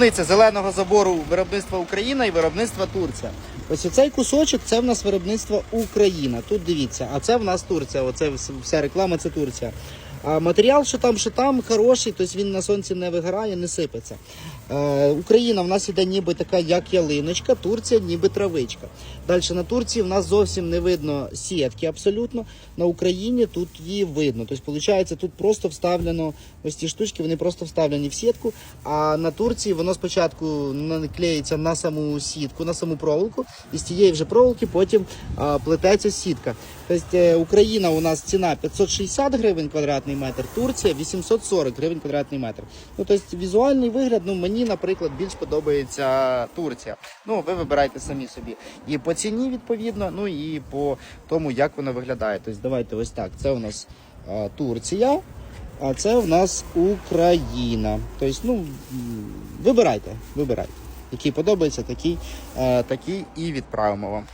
Різниця зеленого забору виробництва Україна і виробництва Турція. Ось оцей кусочок це в нас виробництво Україна. Тут дивіться, а це в нас Турція. Оце вся реклама це Турція. А матеріал, що там, що там, хороший, тобто він на сонці не вигорає, не сипеться. Е, Україна в нас іде ніби така, як ялиночка, Турція ніби травичка. Далі на Турції в нас зовсім не видно сітки абсолютно. На Україні тут її видно. Тобто, виходить, тут просто вставлено ось ці штучки, вони просто вставлені в сітку. А на Турції воно спочатку наклеїться на саму сітку, на саму проволоку, і з цієї вже проволоки потім плететься сітка. Тобто е, Україна у нас ціна 560 гривень квадратний метр, Турція 840 гривень квадратний метр. Ну тобто візуальний вигляд, ну мені, наприклад, більш подобається Турція. Ну ви вибирайте самі собі. І по ціні відповідно, ну і по тому, як воно виглядає. Тобто давайте ось так. Це у нас а, Турція. А це в нас Україна. Тобто, ну, вибирайте, вибирайте. Який подобається, такий, е, такий і відправимо вам.